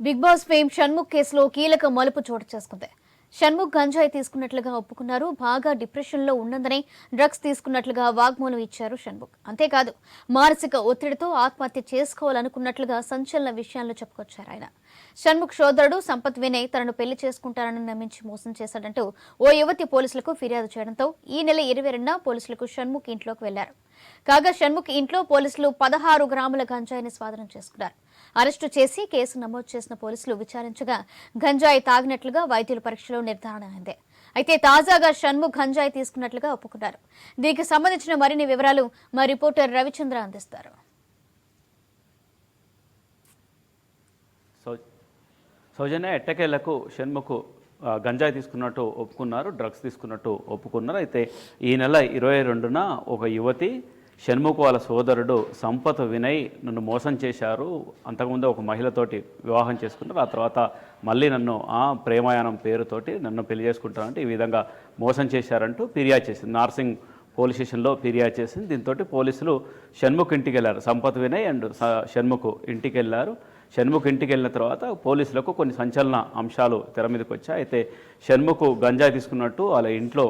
Big Boss fame Shanmukh కేసులో కీలక మలుపు చోటు చేసుకుంది. షణ్ముఖ్ గంజాయి తీసుకున్నట్లుగా ఒప్పుకున్నారు. బాగా డిప్రెషన్లో ఉన్నందునే డ్రగ్స్ తీసుకున్నట్లుగా వాగ్మూలం ఇచ్చారు షణ్ముఖ్. అంతేకాదు మానసిక ఒత్తిడితో ఆత్మహత్య చేసుకోవాలనుకున్నట్లుగా సంచలన విషయాలను చెప్పుకొచ్చారు ఆయన. షణ్ముఖ్ సోదరుడు సంపత్ వినయ్ తనను పెళ్ళి చేసుకుంటారని నమ్మించి మోసం చేశాడంటూ ఓ యువతి పోలీసులకు ఫిర్యాదు చేయడంతో ఈ నెల ఇరవై రెండున పోలీసులకు షణ్ముఖ్ ఇంట్లోకి వెళ్ళారు. కాగా షణ్ముఖ్ ఇంట్లో పోలీసులు పదహారు గ్రాముల గంజాయిని స్వాధీనం చేసుకున్నారు. అరెస్టు చేసి కేసు నమోదు చేసిన పోలీసులు విచారించగా గంజాయి తాగినట్లుగా వైద్యుల పరీక్షలో నిర్ధారణ అయింది. అయితే తాజాగా షణ్ముఖ్ గంజాయి తీసుకున్నట్లుగా ఒప్పుకున్నారు. దీనికి సంబంధించిన మరిన్ని వివరాలు మా రిపోర్టర్ రవిచంద్ర అందిస్తారు. సౌజన్య ఎట్టకేలకు షణ్ముఖ్ గంజాయి తీసుకున్నట్టు ఒప్పుకున్నారు డ్రగ్స్ తీసుకున్నట్టు ఒప్పుకున్నారు. అయితే ఈ నెల ఇరవై రెండున ఒక యువతి షణ్ముఖ వాళ్ళ సోదరుడు సంపత్ వినయ్ నన్ను మోసం చేశారు. అంతకుముందు ఒక మహిళతోటి వివాహం చేసుకున్నారు. ఆ తర్వాత మళ్ళీ నన్ను ఆ ప్రేమాయాణం పేరుతోటి నన్ను పెళ్ళి చేసుకుంటానంటే ఈ విధంగా మోసం చేశారంటూ ఫిర్యాదు చేసింది. నార్సింగ్ పోలీస్ స్టేషన్లో ఫిర్యాదు చేసింది. దీంతో పోలీసులు షణ్ముఖ్ ఇంటికి వెళ్ళారు. సంపత్ వినయ్ అండ్ షణ్ముఖ్ ఇంటికి వెళ్ళారు. షణ్ముఖ్ ఇంటికి వెళ్ళిన తర్వాత పోలీసులకు కొన్ని సంచలన అంశాలు తెర మీదకి వచ్చాయి. అయితే షణ్ముఖ్ గంజాయి తీసుకున్నట్టు వాళ్ళ ఇంట్లో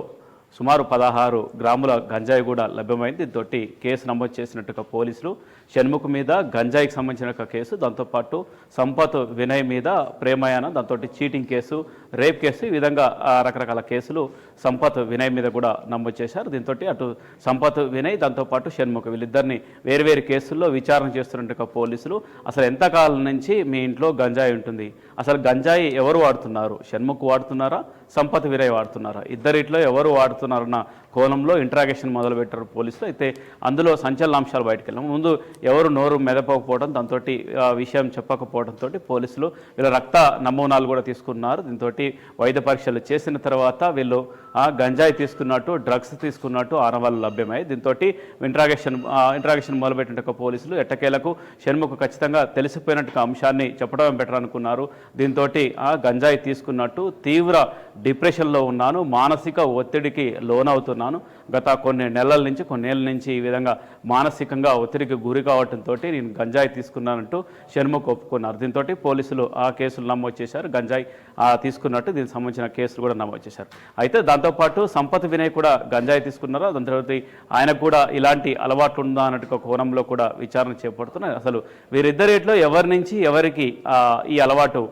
సుమారు పదహారు గ్రాముల గంజాయి కూడా లభ్యమైంది. తోటి కేసు నమోదు చేసినట్టుగా పోలీసులు షణ్ముఖ్ మీద గంజాయికి సంబంధించిన ఒక కేసు దాంతోపాటు సంపత్ వినయ్ మీద ప్రేమయానం దాంతో చీటింగ్ కేసు రేప్ కేసు ఈ విధంగా రకరకాల కేసులు సంపత్ వినయ్ మీద కూడా నమోదు చేశారు. దీంతో అటు సంపత్ వినయ్ దాంతోపాటు షణ్ముఖ్ వీళ్ళిద్దరిని వేరువేరు కేసుల్లో విచారణ చేస్తున్నట్టుగా పోలీసులు అసలు ఎంతకాలం నుంచి మీ ఇంట్లో గంజాయి ఉంటుంది? అసలు గంజాయి ఎవరు వాడుతున్నారు? షణ్ముఖ్ వాడుతున్నారా? సంపత్ వినయ్ వాడుతున్నారా? ఇద్దరిట్లో ఎవరు వాడుతున్నారన్న కోణంలో ఇంట్రాగేషన్ మొదలుపెట్టారు పోలీసులు. అయితే అందులో సంచలన అంశాలు బయటకు వెళ్ళాము ముందు ఎవరు నోరు మెదపకపోవడం దాంతో విషయం చెప్పకపోవడంతో పోలీసులు వీళ్ళ రక్త నమూనాలు కూడా తీసుకున్నారు. దీంతో వైద్య పరీక్షలు చేసిన తర్వాత వీళ్ళు గంజాయి తీసుకున్నట్టు డ్రగ్స్ తీసుకున్నట్టు ఆనవాళ్ళు లభ్యమయ్యాయి దీంతో ఇంట్రాగేషన్ ఇంట్రాగేషన్ మొదలుపెట్టిన పోలీసులు ఎట్టకేలకు షణ్ముఖ ఖచ్చితంగా తెలిసిపోయినట్టు అంశాన్ని చెప్పడం బెటర్ అనుకున్నారు. దీంతో ఆ గంజాయి తీసుకున్నట్టు తీవ్ర డిప్రెషన్లో ఉన్నాను. మానసిక ఒత్తిడికి లోనవుతున్నాను గత కొన్ని నెలల నుంచి కొన్నేళ్ళ నుంచి ఈ విధంగా మానసికంగా ఒత్తిడికి గురి కావడంతో నేను గంజాయి తీసుకున్నానంటూ షణ్ముఖ్ ఒప్పుకున్నారు. దీంతో పోలీసులు ఆ కేసులు నమోదు చేశారు. గంజాయి తీసుకున్నట్టు దీనికి సంబంధించిన కేసులు కూడా నమోదు చేశారు. అయితే దాంతోపాటు సంపత్ వినయ్ కూడా గంజాయి తీసుకున్నారు. దాని తర్వాత ఆయనకు కూడా ఇలాంటి అలవాట్లు ఉందా అన్నట్టు కోణంలో కూడా విచారణ చేపడుతున్నారు. అసలు వీరిద్దరిట్లో ఎవరి నుంచి ఎవరికి ఈ అలవాటు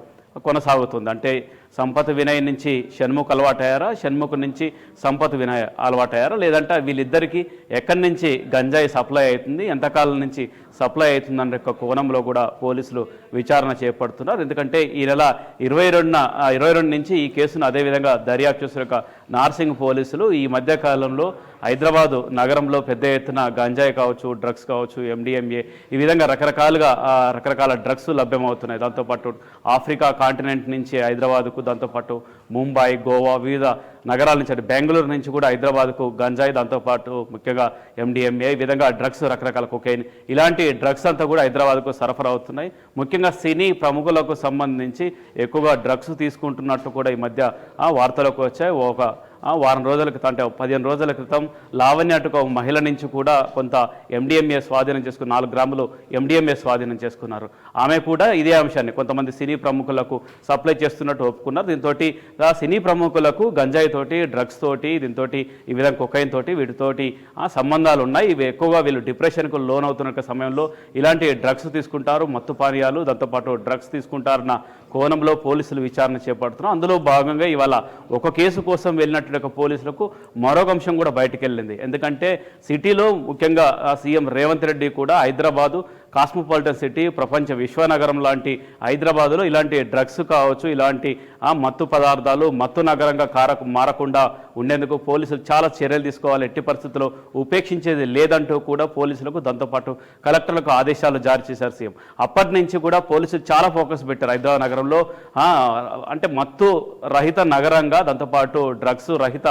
కొనసాగుతుంది? అంటే సంపత్ వినయ్ నుంచి షణ్ముఖ్ అలవాటయ్యారా? షణ్ముఖ్ నుంచి సంపత్ వినయ్ అలవాటయ్యారా? లేదంటే వీళ్ళిద్దరికీ ఎక్కడి నుంచి గంజాయి సప్లై అవుతుంది? ఎంతకాలం నుంచి సప్లై అవుతుందన్న యొక్క కోణంలో కూడా పోలీసులు విచారణ చేపడుతున్నారు. ఎందుకంటే ఈ నెల ఇరవై రెండున ఇరవై రెండు నుంచి ఈ కేసును అదేవిధంగా దర్యాప్తు చేసిన నార్సింగ్ పోలీసులు ఈ మధ్యకాలంలో హైదరాబాదు నగరంలో పెద్ద ఎత్తున గంజాయి కావచ్చు డ్రగ్స్ కావచ్చు ఎండిఎంఏ ఈ విధంగా రకరకాలుగా రకరకాల డ్రగ్స్ లభ్యమవుతున్నాయి. దాంతోపాటు ఆఫ్రికా కాంటినెంట్ నుంచి హైదరాబాద్కు దాంతోపాటు ముంబై గోవా వివిధ నగరాల నుంచి అంటే బెంగళూరు నుంచి కూడా హైదరాబాద్కు గంజాయి దాంతోపాటు ముఖ్యంగా ఎండిఎంఏ ఈ విధంగా డ్రగ్స్ రకరకాల కొకైన్ ఇలాంటి డ్రగ్స్ అంతా కూడా హైదరాబాద్కు సరఫరా అవుతున్నాయి. ముఖ్యంగా సినీ ప్రముఖులకు సంబంధించి ఎక్కువగా డ్రగ్స్ తీసుకుంటున్నట్టు కూడా ఈ మధ్య వార్తలకు వచ్చాయి. ఒక వారం రోజుల క్రితం అంటే పదిహేను రోజుల క్రితం లావణ్య అటుకు ఒక మహిళ నుంచి కూడా కొంత ఎండిఎంఏ స్వాధీనం చేసుకుని నాలుగు గ్రాములు ఎండిఎంఏ స్వాధీనం చేసుకున్నారు. ఆమె కూడా ఇదే అంశాన్ని కొంతమంది సినీ ప్రముఖులకు సప్లై చేస్తున్నట్టు ఒప్పుకున్నారు. దీంతో సినీ ప్రముఖులకు గంజాయి తోటి డ్రగ్స్ తోటి దీంతో ఈ విధంగా కొకైన్ తోటి వీటితోటి ఆ సంబంధాలు ఉన్నాయి. ఇవి ఎక్కువగా వీళ్ళు డిప్రెషన్కు లోన్ అవుతున్న సమయంలో ఇలాంటి డ్రగ్స్ తీసుకుంటారు మత్తు పానీయాలు దాంతోపాటు డ్రగ్స్ తీసుకుంటారన్న కోణంలో పోలీసులు విచారణ చేపడుతున్నారు అందులో భాగంగా ఇవాళ ఒక కేసు కోసం వెళ్ళినట్టు పోలీసులకు మరొక అంశం కూడా బయటకు వెళ్ళింది. ఎందుకంటే సిటీలో ముఖ్యంగా ఆ, సీఎం రేవంత్ రెడ్డి కూడా హైదరాబాదు కాస్మోపాలిటన్ సిటీ ప్రపంచ విశ్వనగరం లాంటి హైదరాబాదులో ఇలాంటి డ్రగ్స్ కావచ్చు ఇలాంటి మత్తు పదార్థాలు మత్తు నగరంగా కారకు మారకుండా ఉండేందుకు పోలీసులు చాలా చర్యలు తీసుకోవాలి. ఎట్టి పరిస్థితుల్లో ఉపేక్షించేది లేదంటూ కూడా పోలీసులకు దాంతోపాటు కలెక్టర్లకు ఆదేశాలు జారీ చేశారు సీఎం. అప్పటి నుంచి కూడా పోలీసులు చాలా ఫోకస్ పెట్టారు. హైదరాబాద్ నగరంలో అంటే మత్తు రహిత నగరంగా దాంతోపాటు డ్రగ్స్ రహిత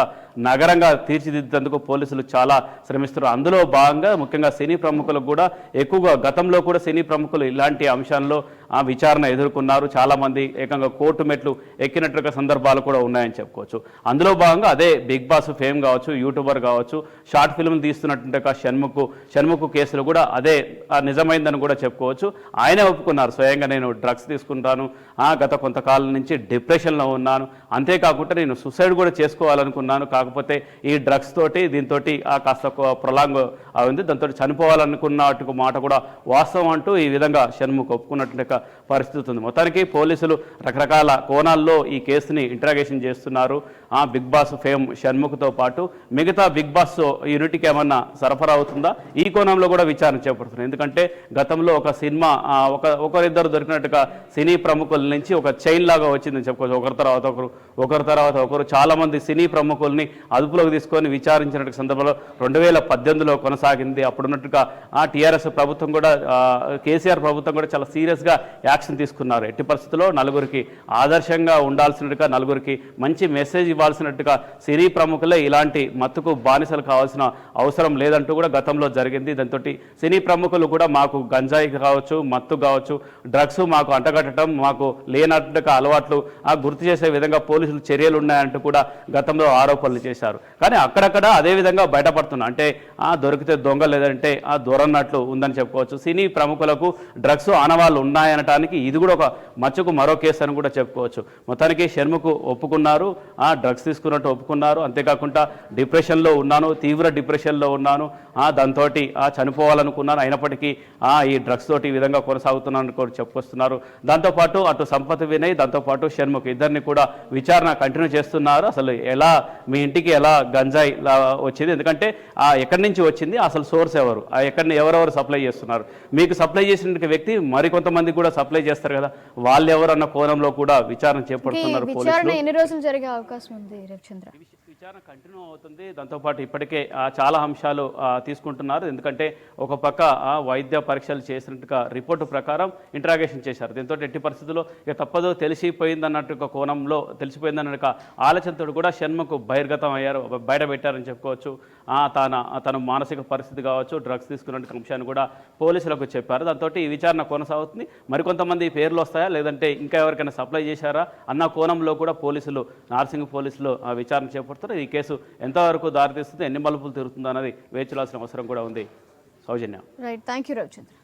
నగరంగా తీర్చిదిద్దేందుకు పోలీసులు చాలా శ్రమిస్తున్నారు. అందులో భాగంగా ముఖ్యంగా సినీ ప్రముఖులకు కూడా ఎక్కువగా గతంలో కూడా సినీ ప్రముఖులు ఇలాంటి అంశాల్లో విచారణ ఎదుర్కొన్నారు. చాలామంది ఏకంగా కోర్టు మెట్లు ఎక్కినట్టుగా సందర్భాలు కూడా ఉన్నాయని చెప్పుకోవచ్చు. అందులో భాగంగా అదే బిగ్ బాస్ ఫేమ్ కావచ్చు యూట్యూబర్ కావచ్చు షార్ట్ ఫిల్మ్ తీస్తున్నట్టు షణ్ముఖు షణ్ముఖు కేసులు కూడా అదే నిజమైందని కూడా చెప్పుకోవచ్చు. ఆయనే ఒప్పుకున్నారు. స్వయంగా నేను డ్రగ్స్ తీసుకుంటాను. ఆ, గత కొంతకాలం నుంచి డిప్రెషన్లో ఉన్నాను. అంతేకాకుండా నేను సుసైడ్ కూడా చేసుకోవాలనుకున్నాను. కాకపోతే ఈ డ్రగ్స్ తోటి దీంతో కాస్త ప్రొలాంగ్ అయింది. దాంతో చనిపోవాలనుకున్నట్టు మాట కూడా వాస్తవం అంటూ ఈ విధంగా షణ్ముఖ్ ఒప్పుకున్నట్టు పరిస్థితి ఉంది. మొత్తానికి పోలీసులు రకరకాల కోణాల్లో ఈ కేసుని ఇంట్రాగేషన్ చేస్తున్నారు. ఆ బిగ్ బాస్ ఫేమ్ షణ్ముఖతో పాటు మిగతా బిగ్ బాస్ యూనిట్కి ఏమన్నా సరఫరా అవుతుందా? ఈ కోణంలో కూడా విచారణ చేపడుతుంది ఎందుకంటే గతంలో ఒక సినిమా ఒక ఒకరిద్దరు దొరికినట్టుగా సినీ ప్రముఖుల నుంచి ఒక చైన్ లాగా వచ్చిందని చెప్పుకోవచ్చు. ఒకరి తర్వాత ఒకరు ఒకరి తర్వాత ఒకరు చాలామంది సినీ ప్రముఖుల్ని అదుపులోకి తీసుకొని విచారించినట్టు సందర్భంలో రెండు వేల పద్దెనిమిదిలో కొనసాగింది. అప్పుడున్నట్టుగా ఆ టీఆర్ఎస్ ప్రభుత్వం కూడా కేసీఆర్ ప్రభుత్వం కూడా చాలా సీరియస్గా యాక్షన్ తీసుకున్నారు. ఎట్టి పరిస్థితుల్లో నలుగురికి ఆదర్శంగా ఉండాల్సినట్టుగా నలుగురికి మంచి మెసేజ్ ఇవ్వాల్సినట్టుగా సినీ ప్రముఖులే ఇలాంటి మత్తుకు బానిసలు కావాల్సిన అవసరం లేదంటూ కూడా గతంలో జరిగింది. దాంతో సినీ ప్రముఖులు కూడా మాకు గంజాయి కావచ్చు మత్తు కావచ్చు డ్రగ్స్ మాకు అంటగట్టడం మాకు లేనట్టుగా అలవాట్లు ఆ గుర్తు చేసే విధంగా పోలీసులు చర్యలు ఉన్నాయంటూ కూడా గతంలో ఆరోపణలు చేశారు. కానీ అక్కడక్కడ అదే విధంగా బయటపడుతున్నా. అంటే ఆ దొరికితే దొంగ లేదంటే ఆ దొరన్నట్లు ఉందని చెప్పుకోవచ్చు. సినీ ప్రముఖులకు డ్రగ్స్ ఆనవాళ్ళు ఉన్నాయనటానికి ఇది కూడా ఒక మచ్చకు మరో కేసు అని కూడా చెప్పుకోవచ్చు. మొత్తానికి శర్మకు ఒప్పుకున్నారు ఆ డ్రగ్స్ తీసుకున్నట్టు ఒప్పుకున్నారు. అంతేకాకుండా డిప్రెషన్లో ఉన్నాను తీవ్ర డిప్రెషన్లో ఉన్నాను. ఆ దాంతో ఆ చనిపోవాలనుకున్నాను. అయినప్పటికీ ఆ ఈ డ్రగ్స్ తోటి ఈ విధంగా కొనసాగుతున్నాను కూడా చెప్పుకొస్తున్నారు దాంతోపాటు అటు సంపత్ వినయ్ దాంతోపాటు షణ్ముఖ్ ఇద్దరిని కూడా విచారణ కంటిన్యూ చేస్తున్నారు. అసలు ఎలా మీ ఇంటికి ఎలా గంజాయి వచ్చింది? ఎందుకంటే ఆ ఎక్కడి నుంచి వచ్చింది? అసలు సోర్స్ ఎవరు? ఆ ఎక్కడిని ఎవరెవరు సప్లై చేస్తున్నారు? మీకు సప్లై చేసిన వ్యక్తి మరికొంతమంది కూడా సప్లై చేస్తారు కదా. వాళ్ళు ఎవరు అన్న కోణంలో కూడా విచారణ చేపడుతున్నారు విచారణ ఎన్ని రోజులు జరిగే అవకాశం ఉంది రవిచంద్ర? విచారణ కంటిన్యూ అవుతుంది. దాంతోపాటు ఇప్పటికే చాలా అంశాలు తీసుకుంటున్నారు. ఎందుకంటే ఒక పక్క వైద్య పరీక్షలు చేసినట్టుగా రిపోర్టు ప్రకారం ఇంట్రాగేషన్ చేశారు. దీంతో ఎట్టి పరిస్థితుల్లో ఇక తప్పదు తెలిసిపోయిందన్నట్టు ఒక కోణంలో తెలిసిపోయిందన్న ఆలోచనతో కూడా షణ్ముఖ్ బహిర్గతం అయ్యారు బయట పెట్టారని చెప్పుకోవచ్చు. ఆ, తన తన మానసిక పరిస్థితి కావచ్చు డ్రగ్స్ తీసుకున్నట్టు అంశాన్ని కూడా పోలీసులకు చెప్పారు. దాంతో ఈ విచారణ కొనసాగుతుంది. మరికొంతమంది పేర్లు వస్తాయా? లేదంటే ఇంకా ఎవరికైనా సప్లై చేశారా? అన్న కోణంలో కూడా పోలీసులు నార్సింగ్ పోలీసులు ఆ, విచారణ చేపడుతారు ఈ కేసు ఎంతవరకు దారితీస్తుంది? ఎన్ని మలుపులు తిరుగుతుందో అన్నది వేచి అవసరం కూడా ఉంది. Soujanya. Right thank you Ravichandra